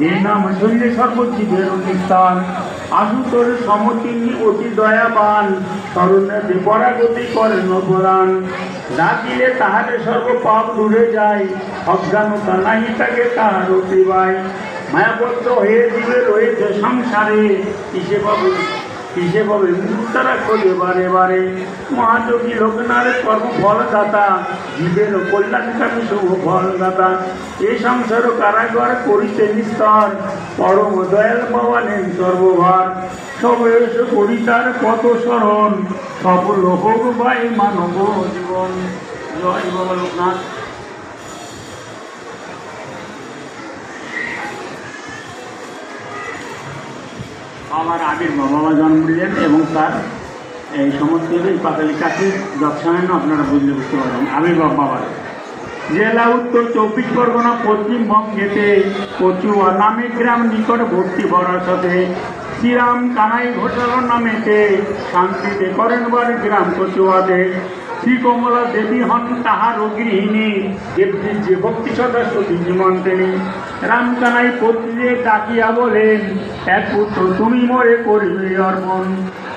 যে নাম শরীরে সর্বজীবের অধিষ্ঠান আশু তোর সমতিনি অতি দয়াবান তরুণে বিপরাগতি করেন অপরাণ ডাকিলে তাহারে সর্ব পাপ দূরে যায়, অজ্ঞানতা নাহি তাকে তাহার অতিবায়। মায়াবদ্ধ হয়ে জীবে রয়েছে সংসারে কিসে পাবে কিসে পাবে মুক্তারা করে বারে বারে মহাযোগী লোকনাথ কর্ম ফলদাতা জীবের কল্যাণকামী শুভ ফলদাতা এই সংসার কারাগার করিতে নিস্তর। পরম দয়াল ভবানের সর্বভার। সবেশ করি তার কত স্মরণ। সফল হোক ভাই মানব জীবন। জয় বাবা লোকনাথ। আমার আগের বাবা জন্ম দিলেন এবং তার এই সমস্ত পাতালি কাঠির যৎসামান্য আপনারা বুঝলে বুঝতে পারবেন। আবির্ভাব বাবার। জেলা উত্তর চব্বিশ পরগনা পশ্চিমবঙ্গেতে কচুয়া নামে গ্রাম নিকটবর্তী সাথে শ্রীরাম কানাই ঘোষাল নামেতে শান্তিতে করেন বাড়ি গ্রাম কচুয়াতে শ্রী কমলা দেবী হন তাহার গৃহিণী। যে ভক্তি জীবন তিনি রামকানাই পত্নীকে ডাকিয়া বলেন, এক পুত্র তুমি মরে করবে অর্পণ।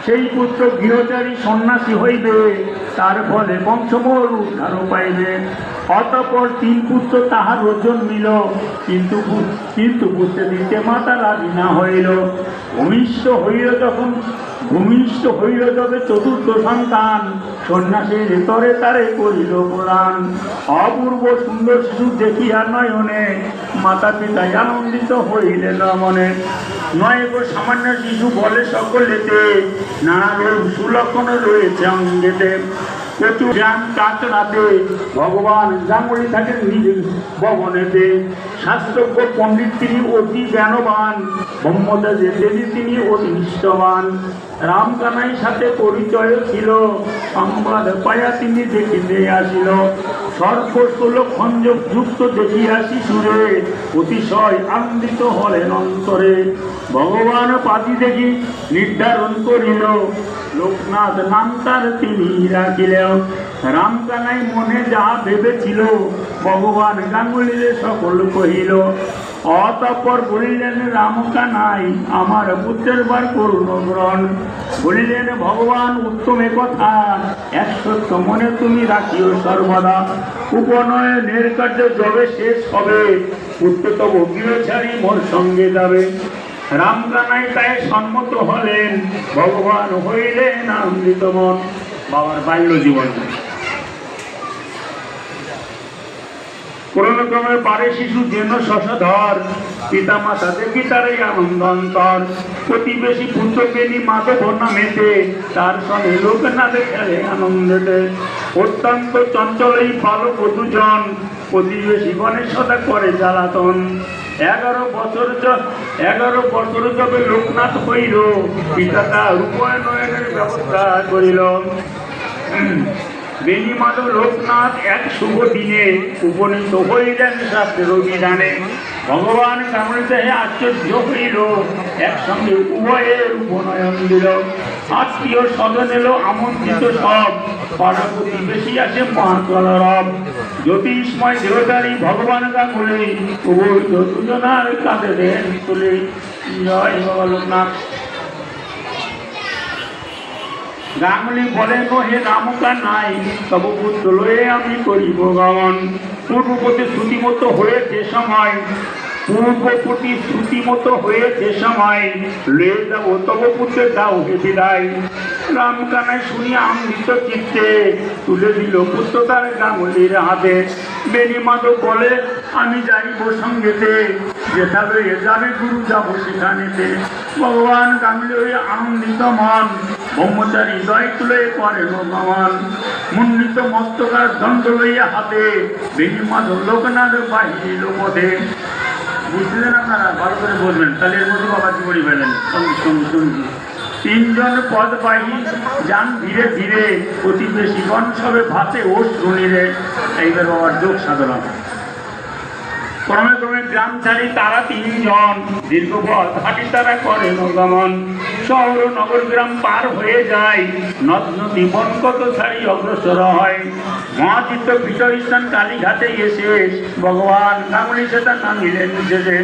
সেই পুত্র গৃহচারী সন্ন্যাসী হইবে, তার ফলে বংশমোর উদ্ধারও পাইবে। অতঃপর তিন পুত্র তাহার ওজন মিল কিন্তু কিন্তু পুত্র দিতে মাতা রাজি না হইল। ভূমিষ্ঠ হইল যখন, ভূমিষ্ঠ হইল তবে চতুর্থ সন্তান, সন্ন্যাসীর তরে তারে করিল পুরাণ অপূর্ব সুন্দর শিশু দেখিয়া নয়নে মাতা পিতায় আনন্দিত হইলেন মনে নয় গো সামান্য শিশু বলে সকলেতে নানা সুলক্ষণ রয়েছে অঙ্গেতে। প্রচুর জ্ঞান কাতরাতে ভগবান জাঙ্গলি থাকেন নিজের ভবনেতে। শাস্ত্রজ্ঞ পণ্ডিত তিনি অতি জ্ঞানবান। ব্রহ্মদেব দেবী তিনি অতি নিষ্ঠবান। রামকানাই সাথে পরিচয় ছিল। সংবাদ পায়া তিনি দেখিতে আসিল। সর্বস্থল খঞ্জক যুক্ত দেখিয়া শিশুরে অতিশয় আনন্দিত হলেন অন্তরে। ভগবান পাতি দেখি নির্ধারণ করিল। লোকনাথ নাম তার তিনি রাখিলেন। রামকানাই মনে যা ভেবেছিল, ভগবান গাঙ্গুলিরে সকল কহিল অতঃপর বলিলেন রামকানাই আমার পুত্রের বার করুণ গ্রহণ। বলিলেন, ভগবান, উত্তমে কথা। এক সত্য মনে তুমি রাখিও সর্বদা। উপনয়নের কার্য যবে শেষ হবে পুত্র তব গৃহ ছাড়ি মোর সঙ্গে যাবে। রামকানাই তাই সম্মত হলেন, ভগবান হইলেন আনন্দিত মন বাবার বাল্য জীবন। ক্রমে পারে শিশু যেন শশধর পিতা মাতা দেখি তার এই আনন্দ অন্তর। প্রতিবেশী পুত্রকে নি মাধব নামেতে তার সঙ্গে লোকনাথে খেলে আনন্দেতে অত্যন্ত চঞ্চল এই বালক দুজন। প্রতিবেশী গণেশ সদা করে জ্বালাতন। এগারো বছর এগারো বছর যবে লোকনাথ হইল। পিতা তার উপনয়নের ব্যবস্থা করিল। বেণীমাধ লোকনাথ এক শুভ দিনে উপনীত হইলেন অভিধানে ভগবান কামড়িতে আশ্চর্য হইল, একসঙ্গে উভয়ের উপনয়ন দিল। আত্মীয় স্বজন এলো আমন্ত্রিত সব, পার্বতী বেশি আছে মহাকল রব। জ্যোতিষময় দেবতারি ভগবান গাঙ্গুলি, উভয় দুজনার কাঁধে দেন তুলে। জয় বাবা লোকনাথ। গাঙ্গুলি বলেন হে রামকা নাই, তব পুত্র লয়ে আমি করিব গমন। পূর্বপতি শ্রুতিমতো হয়েছে সময়, পূর্বপতি শ্রুতিমতো হয়েছে সময়। লয়ে যাব, তব পুত্রের দাও হে বিদায়। রামকানাই শুনিয়া আমৃত চিত্তে তুলে দিল পুত্র তার গাঙ্গুলির হাতে। বেনি মাধব বলে, আমি যাইব সঙ্গেতে, যেথা লয়ে যাবে গুরু যাব সেখানেতে। ভগবান গাঙ্গুলি হয়ে আনন্দিত মন। ব্রহ্মচারী হৃদয় তুলে করে ভগবান। মুন্ডিত মস্তকার দণ্ড লইয়া হাতে বেনি মাধব লোকনাথ বাহির পথে বুঝলেন আপনারা? ভালো করে বলবেন। তাহলে এর মধ্যে বাবা জীবনী পেলেন সঙ্গে সঙ্গে সঙ্গে। তিনজন যান ধীরে ধীরে প্রতিবেশীগণ সবে ভাতে ও শ্রুণীরে। এইবার বাবার যোগ সাধনা। ক্রমে ক্রমে গ্রাম ছাড়ি তারা তিনজন। দীর্ঘ পথ হাঁটি তারা করে গমন শহর নগর গ্রাম পার হয়ে যায়। নদ নদী বন কত ছাড়ি অগ্রসর হয়। মহাচিত্ত স্থান কালীঘাটে এসে ভগবান কামলি সেটা নামিলেন শেষে